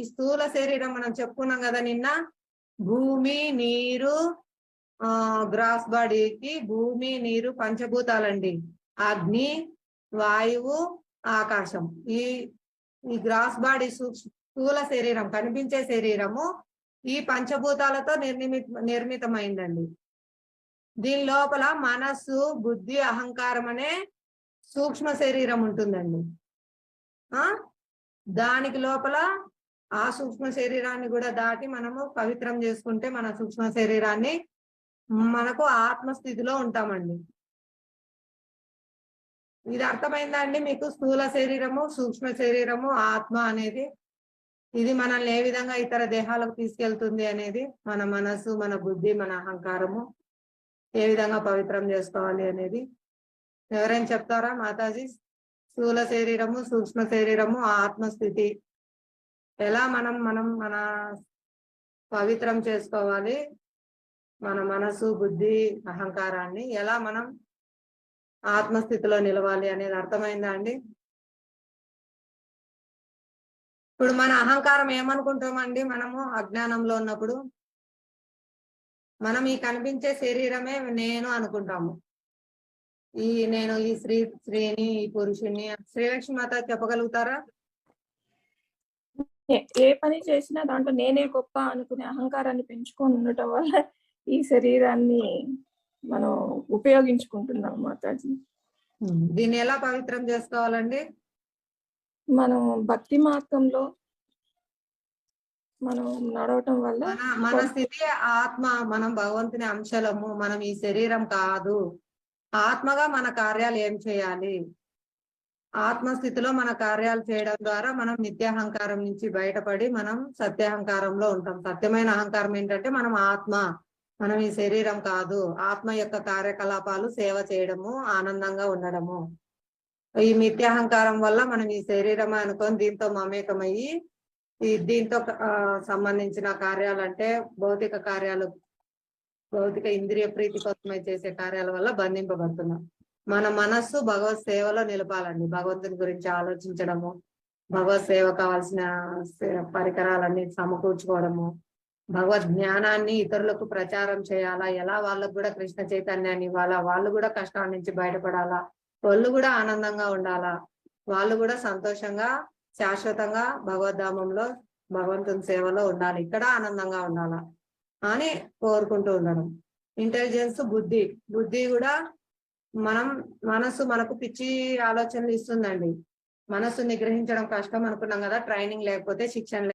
ఈ స్థూల శరీరం మనం చెప్పుకున్నాం కదా నిన్న. భూమి నీరు ఆ గ్రాస్ బాడీకి భూమి నీరు పంచభూతాలండి. అగ్ని వాయువు ఆకాశం. ఈ ఈ గ్రాస్ బాడీ స్థూల శరీరం కనిపించే శరీరము ఈ పంచభూతాలతో నిర్మిత నిర్మితమైందండి. దీని లోపల మనస్సు బుద్ధి అహంకారం అనే సూక్ష్మ శరీరం ఉంటుందండి. ఆ? దానికి లోపల ఆ సూక్ష్మ శరీరాన్ని కూడా దాటి మనము పవిత్రం చేసుకుంటే మన సూక్ష్మ శరీరాన్ని మనకు ఆత్మస్థితిలో ఉంటామండి. ఇది అర్థమైందా అండి మీకు? స్థూల శరీరము సూక్ష్మ శరీరము ఆత్మ అనేది ఇది మనల్ని ఏ విధంగా ఇతర దేహాలకు తీసుకెళ్తుంది అనేది మన మనసు మన బుద్ధి మన అహంకారము ఏ విధంగా పవిత్రం చేసుకోవాలి అనేది. ఎవరైనా చెప్తారా మాతాజీ? స్థూల శరీరము సూక్ష్మ శరీరము ఆత్మస్థితి ఎలా మనం మనం మన పవిత్రం చేసుకోవాలి? మన మనసు బుద్ధి అహంకారాన్ని ఎలా మనం ఆత్మస్థితిలో నిలవాలి అనేది అర్థమైందా అండి? ఇప్పుడు మన అహంకారం ఏమనుకుంటామండి? మనము అజ్ఞానంలో ఉన్నప్పుడు మనం ఈ కనిపించే శరీరమే నేను అనుకుంటాము. ఈ నేను ఈ స్త్రీ స్త్రీని ఈ పురుషుణ్ణి శ్రీలక్ష్మి మాత చెప్పగలుగుతారా? ఏ- పని చేసినా దాంట్లో నేనే గొప్ప అనుకునే అహంకారాన్ని పెంచుకొని ఉండటం వల్ల ఈ శరీరాన్ని మనం ఉపయోగించుకుంటున్నాం మాతాజీ. దీన్ని ఎలా పవిత్రం చేసుకోవాలండి? మనం భక్తి మార్గంలో మనం నడవటం వల్ల మన స్థితి ఆత్మ మనం భగవంతుని అంశలము మనం ఈ శరీరం కాదు. ఆత్మగా మన కార్యాలు ఏం చేయాలి? ఆత్మస్థితిలో మన కార్యాలు చేయడం ద్వారా మనం నిత్యాహంకారం నుంచి బయటపడి మనం సత్యాహంకారంలో ఉంటాం. సత్యమైన అహంకారం ఏంటంటే మనం ఆత్మ మనం ఈ శరీరం కాదు. ఆత్మ యొక్క కార్యకలాపాలు సేవ చేయడము ఆనందంగా ఉండడము. ఈ మిథ్యాహంకారం వల్ల మనం ఈ శరీరం అనుకొని దీంతో మమేకమయ్యి ఈ దీంతో సంబంధించిన కార్యాలు అంటే భౌతిక కార్యాలు భౌతిక ఇంద్రియ ప్రీతి కోసమై చేసే కార్యాల వల్ల బంధింపబడుతున్నాం. మన మనస్సు భగవత్ సేవలో నిలపాలండి. భగవంతుని గురించి ఆలోచించడము భగవత్ సేవ కావాల్సిన పరికరాలన్నీ సమకూర్చుకోవడము భగవద్ జ్ఞానాన్ని ఇతరులకు ప్రచారం చేయాలా? ఎలా వాళ్ళకు కూడా కృష్ణ చైతన్యాన్ని ఇవ్వాలా? వాళ్ళు కూడా కష్టాల నుంచి బయటపడాలా? వాళ్ళు కూడా ఆనందంగా ఉండాలా? వాళ్ళు కూడా సంతోషంగా శాశ్వతంగా భగవద్ధామంలో భగవంతుని సేవలో ఉండాలి. ఇక్కడ ఆనందంగా ఉండాలా? అని కోరుకుంటూ ఉండడం. ఇంటెలిజెన్స్ బుద్ధి. బుద్ధి కూడా మనం మనసు మనకు పిచ్చి ఆలోచనలు ఇస్తుందండి. మనసు నిగ్రహించడం కష్టం అనుకున్నాం కదా ట్రైనింగ్ లేకపోతే శిక్షణ